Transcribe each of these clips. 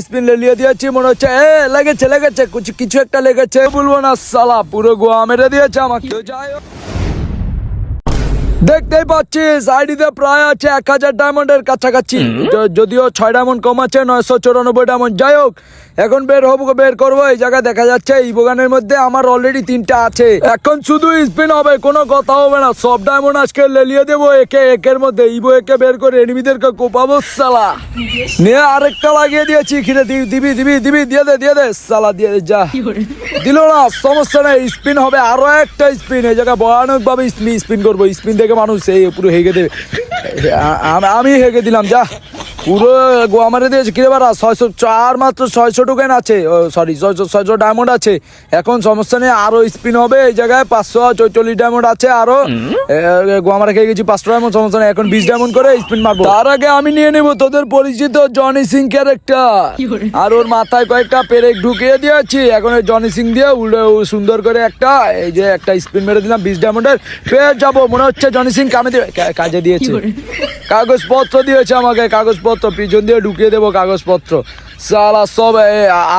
Spin লেলিয়ে দিয়েছি, মনে হচ্ছে, এ, লেগেছে লেগেছে, কিছু কিছু একটা লেগেছে বলব না, সালা, পুরো গোয়া মেরে দিয়েছে আমাকে। যাই দেখতেই পাচ্ছিস আইডিতে প্রায় আছে এক হাজার ডায়মন্ডের কাছাকাছি। যদিও ছয় ডায়মন্ড কম আছে নয়শো চুরানব্বই ডায়মন্ড যাই হোক এখন বের হব বের করব এই জায়গায় দেখা যাচ্ছে এই বোগানের মধ্যে আমার অলরেডি তিনটা আছে। এখন শুধু স্পিন হবে কোনো কথা হবে না। সব ডায়মন্ড আজকে লেলিয়ে দেবো একে একের মধ্যে। ইবো একে বের করে এনিমিদেরকে কোপাবো সালা। নিয়ে আরেকটা লাগিয়ে দিয়েছি খিরে দি- দিবি দিবি দিবি দিয়ে দে দিয়ে দে সালা দিয়ে দে যা। দিল না সমস্যা নেই স্পিন হবে আরও একটা স্পিন এই জায়গায় ভয়ানক ভাবে স্পিন করব স্পিন দেখে মানুষ এই পুরো হেগে দেবে আমি হেগে দিলাম যা। পুরো গোয়া মারে দিয়েছে। কিরে বারা ছয়শো চার মাত্র ছয়শো টোকেন আছে। সরি ছয়শো ছয়শো ডায়মন্ড আছে। এখন সমস্যা নেই আরও স্পিন হবে। এই জায়গায় পাঁচশো চৌচল্লিশ ডায়মন্ড আছে আরও। এ, গোয়া মারা খেয়ে গেছি পাঁচশো ডায়মন্ড সমস্যা নেই। এখন বিশ ডায়মন্ড করে স্পিন মারবো। তার আগে আমি নিয়ে নেব তোদের পরিচিত জনি সিং ক্যারেক্টার আর ওর মাথায় কয়েকটা পেরেক ঢুকিয়ে দিয়েছি। এখন ওই জনি সিং দিয়ে উল্টে সুন্দর করে একটা এই যে একটা স্পিন মেরে দিলাম বিশ ডায়মন্ডের পেয়ে যাব মনে হচ্ছে জনি সিং কামে দিয়ে কাজে দিয়েছে। কাগজপত্র দিয়েছে আমাকে কাগজপত্র। পিছন দিয়ে ঢুকিয়ে দেবো কাগজপত্র। সালা সব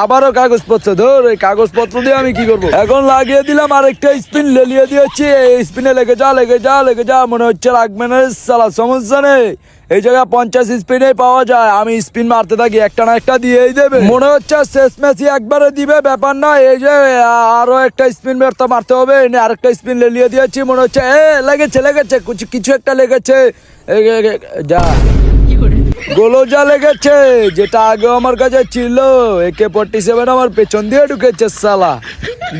আবারও কাগজপত্র ধর এই কাগজপত্র দিয়ে আমি কি করব? এখন লাগিয়ে দিলাম আরেকটা স্পিন লেলিয়ে দিয়েছি। এই স্পিনে লেগে যা লেগে যা লেগে যা মনে হচ্ছে লাগবে না সালা সমস্যা নেই। এই জায়গায় পঞ্চাশ স্পিনে পাওয়া যায় আমি স্পিন মারতে থাকি একটা না একটা দিয়েই দেবে। মনে হচ্ছে শেষ ম্যাচই একবারে দিবে ব্যাপার না এই যে আরও একটা স্পিন মারতে মারতে হবে এনে আরেকটা স্পিন লেলিয়ে দিয়েছি মনে হচ্ছে এ লেগেছে লেগেছে কিছু কিছু একটা লেগেছে। এ, যা লেগেছে, যেটা আগে আমার কাছে ছিল। একে ফোর্টি সেভেন আমার পেছন দিয়ে ঢুকেছে সালা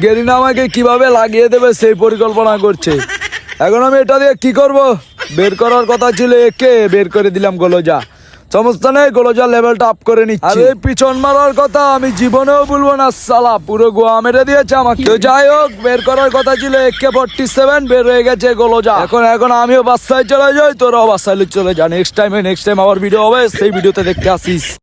গেরিনা আমাকে কীভাবে লাগিয়ে দেবে সেই পরিকল্পনা করছে। এখন আমি এটা দিয়ে কি করব? বের করার কথা ছিল একে, বের করে দিলাম গোলোজা। সমস্যা নেই গোলোজা লেভেলটা আপ করে নিচ্ছি। আর এই পিছন মারার কথা আমি জীবনেও বলব না সালা। পুরো গোয়া মেরে দিয়েছে আমাকে। তো যাই হোক বের করার কথা ছিল একে ফোর্টি সেভেন বের হয়ে গেছে গোলজা এখন এখন আমিও বাসায় চলে যাই তোরাও বাসায় চলে যা। নেক্সট টাইমে নেক্সট টাইম আবার ভিডিও হবে সেই ভিডিওতে দেখতে আসিস।